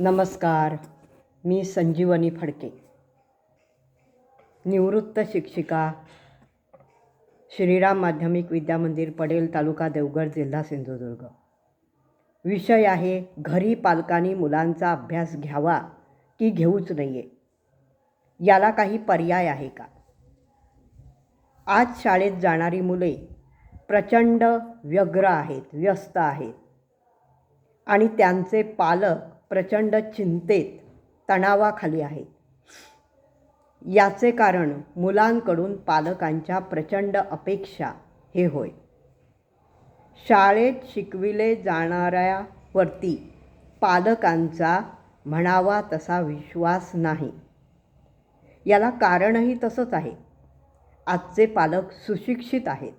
नमस्कार मी संजीवनी फडके. निवृत्त शिक्षिका श्रीराम माध्यमिक विद्यामंदिर पडेल तालुका देवगड जिल्हा सिंधुदुर्ग. विषय आहे घरी पालकांनी मुलांचा अभ्यास घ्यावा की घेऊच नये? याला काही पर्याय आहे का? आज शाळेत जाणारी मुले प्रचंड व्यग्र आहेत व्यस्त आहेत. आणि त्यांचे पालक प्रचंड चिंतेत तणावाखाली आहेत याचे कारण मुलांकडून पालकांच्या प्रचंड अपेक्षा हे होय. शाळेत शिकविले जाणाऱ्यावरती पालकांचा म्हणावा तसा विश्वास नाही. याला कारणही तसंच आहे. आजचे पालक सुशिक्षित आहेत.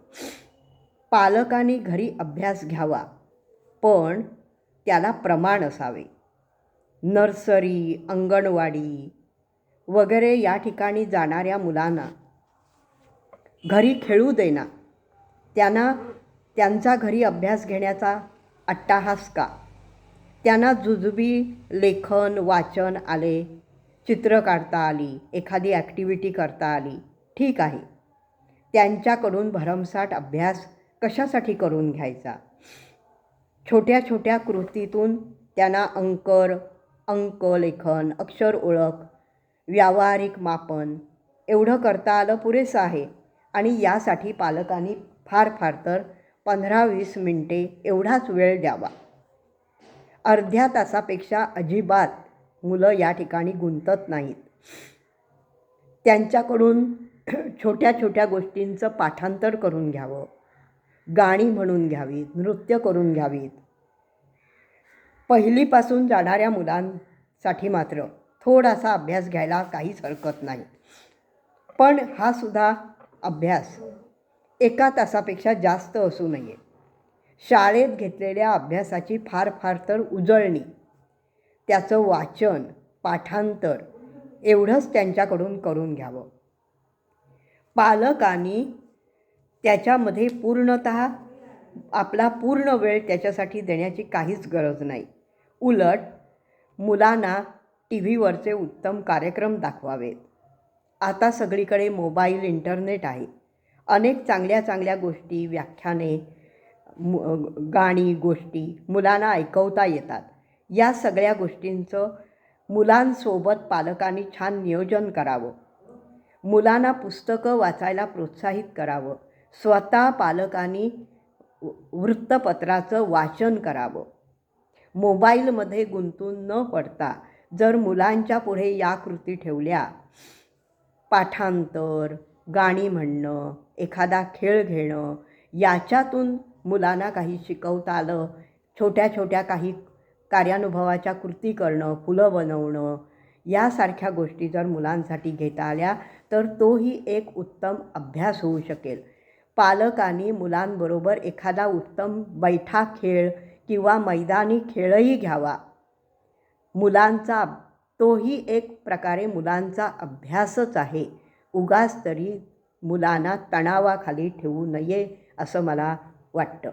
पालकांनी घरी अभ्यास घ्यावा पण त्याला प्रमाण असावे. नर्सरी अंगणवाडी वगैरे या ठिकाणी जाणाऱ्या मुलांना घरी खेळू देना त्यांना त्यांचा घरी अभ्यास घेण्याचा अट्टाहास का? त्यांना जुजबी लेखन वाचन आले चित्र काढता आली एखादी ॲक्टिव्हिटी करता आली ठीक आहे. त्यांच्याकडून भरमसाठ अभ्यास कशासाठी करून घ्यायचा? छोट्या छोट्या कृतीतून त्यांना अंकर अंक लेखन अक्षर ओळख व्यावहारिक मापन एवढं करता आलं पुरेसं आहे. आणि यासाठी पालकांनी फार फार तर पंधरा वीस मिनटे एवढाच वेळ द्यावा. अर्ध्या तासापेक्षा अजिबात मुलं या ठिकाणी गुंतत नाहीत. त्यांच्याकडून छोट्या छोट्या गोष्टींचं पाठांतर करून घ्यावं. गाणी म्हणून घ्यावीत नृत्य करून घ्यावीत पहिलीपासून जाणाऱ्या मुलांसाठी मात्र थोडासा अभ्यास घ्यायला काहीच हरकत नाही. पण हा सुद्धा अभ्यास एका तासापेक्षा जास्त असू नये. शाळेत घेतलेल्या अभ्यासाची फार फार तर उजळणी त्याचं वाचन पाठांतर एवढंच त्यांच्याकडून करून घ्यावं. पालकांनी त्याच्यामध्ये पूर्णत आपला पूर्ण वेळ त्याच्यासाठी देण्याची काहीच गरज नाही. उलट मुलांना टी व्हीवरचे उत्तम कार्यक्रम दाखवावेत. आता सगळीकडे मोबाईल इंटरनेट आहे. अनेक चांगल्या चांगल्या गोष्टी व्याख्याने मु गाणी गोष्टी मुलांना ऐकवता येतात. या सगळ्या गोष्टींचं मुलांसोबत पालकांनी छान नियोजन करावं. मुलांना पुस्तकं वाचायला प्रोत्साहित करावं. स्वतः पालकांनी वृत्तपत्राचं वाचन करावं. मोबाईलमध्ये गुंतून न पडता जर मुलांच्या पुढे या कृती ठेवल्या पाठांतर गाणी म्हणणं एखादा खेळ घेणं याच्यातून मुलांना काही शिकवता आलं छोट्या छोट्या काही कार्यानुभवाच्या कृती करणं फुलं बनवणं यासारख्या गोष्टी जर मुलांसाठी घेता आल्या तर तोही एक उत्तम अभ्यास होऊ शकेल. पालकांनी मुलांबरोबर एखादा उत्तम बैठा खेळ किंवा मैदानी खेळही घ्यावा. मुलांचा तोही एक प्रकारे मुलांचा अभ्यासच आहे. उगाच तरी मुलांना तणावाखाली ठेवू नये असं मला वाटतं.